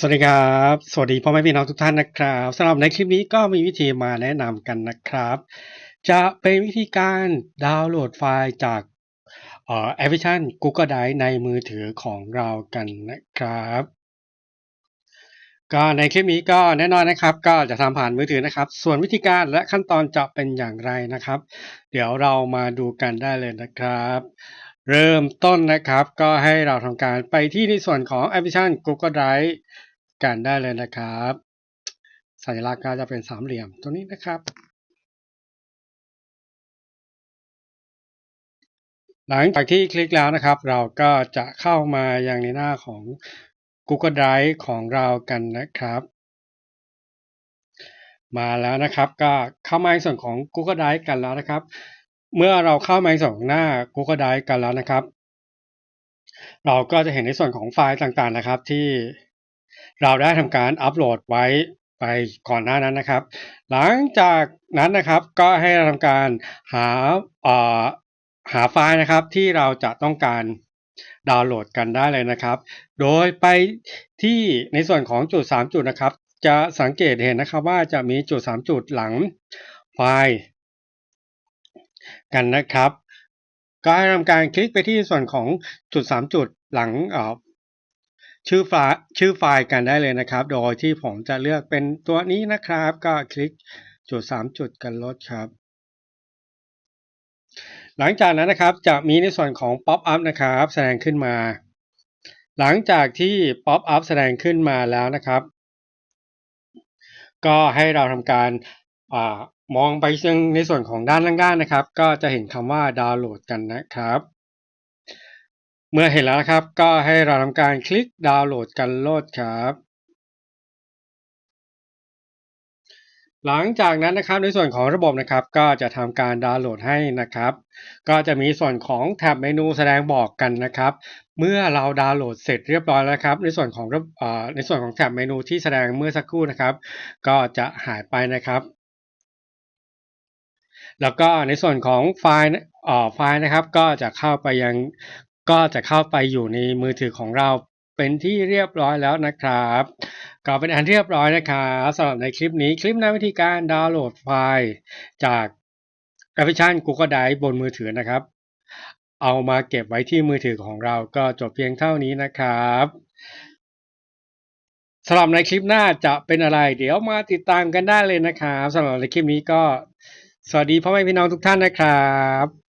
สวัสดีครับ สวัสดีพ่อแม่พี่น้องทุกท่านนะครับสำหรับในคลิปนี้ก็มีวิธีมาแนะนำกันนะครับ จะเป็นวิธีการดาวน์โหลดไฟล์จากแอปพลิเคชัน Google Drive ในมือถือของเรากันนะครับ ก็ในคลิปนี้ก็แน่นอนนะครับ ก็จะทำผ่านมือถือนะครับ ส่วนวิธีการและขั้นตอนจะเป็นอย่างไรนะครับ เดี๋ยวเรามาดูกันได้เลยนะครับเริ่มต้นนะครับก็ให้เราทำการไปที่ในส่วนของแอปพลิเคชัน Google Drive กันได้เลยนะครับ สัญลักษณ์ก็จะเป็นสามเหลี่ยมตรงนี้นะครับหลังจากที่คลิกแล้วนะครับ เราก็จะเข้ามายังในหน้าของ Google Drive ของเรากันนะครับ มาแล้วนะครับก็เข้ามาในส่วนของ Google Drive กันแล้วนะครับ เมื่อเราเข้ามาในส่วนของหน้า Google Drive กันแล้วนะครับ เราก็จะเห็นในส่วนของไฟล์ต่างๆนะครับ ที่ เราได้ทำการอัปโหลดไว้ไปก่อนหน้านั้นนะครับ หลังจากนั้นนะครับก็ให้เราทำการหาเอ่อหาไฟล์นะครับที่เราจะต้องการดาวน์โหลดกันได้เลยนะครับ โดยไปที่ในส่วนของจุด 3 จุดนะครับ จะสังเกตเห็นนะครับว่าจะมีจุด 3 จุดหลังไฟล์กันนะครับ ก็ให้ทำการคลิกไปที่ส่วนของจุด 3 จุดหลังเอ่อ ชื่อไฟล์ชื่อไฟล์กันได้เลยนะครับ โดยที่ผมจะเลือกเป็นตัวนี้นะครับ ก็คลิกจุด 3 จุดกันลดครับ หลังจากนั้นนะครับจะมีในส่วนของ Pop up นะครับ แสดงขึ้นมา หลังจากที่ Pop up แสดงขึ้นมาแล้วนะครับ ก็ให้เราทำการอมองไปยังในส่วนของด้านล่างๆนะครับ ก็จะเห็นคำว่าดาวน์โหลดกันนะครับ เมื่อเห็นแล้วนะครับ ก็ให้เราทำการคลิกดาวน์โหลดกันโลดครับ หลังจากนั้นนะครับในส่วนของระบบนะครับ ก็จะทำการดาวน์โหลดให้นะครับ ก็จะมีส่วนของแท็บเมนูแสดงบอกกันนะครับ เมื่อเราดาวน์โหลดเสร็จเรียบร้อยแล้วครับ ในส่วนของระเอ่อในส่วนของแท็บเมนูที่แสดงเมื่อสักครู่นะครับ ก็จะหายไปนะครับแล้วก็ในส่วนของไฟล์ไฟล์นะครับ ก็จะเข้าไปยัง ก็จะเข้าไปอยู่ในมือถือของเราเป็นที่เรียบร้อยแล้วนะครับก็เป็นอันเรียบร้อยนะครับสำหรับในคลิปนี้คลิปในวิธีการดาวน์โหลดไฟล์จากแอปพลิเคชัน Google Drive บนมือถือนะครับ เอามาเก็บไว้ที่มือถือของเราก็จบเพียงเท่านี้นะครับสำหรับในคลิปหน้าจะเป็นอะไร เดี๋ยวมาติดตามกันได้เลยนะครับสำหรับในคลิปนี้ก็ สวัสดีพ่อแม่พี่น้องทุกท่านนะครับ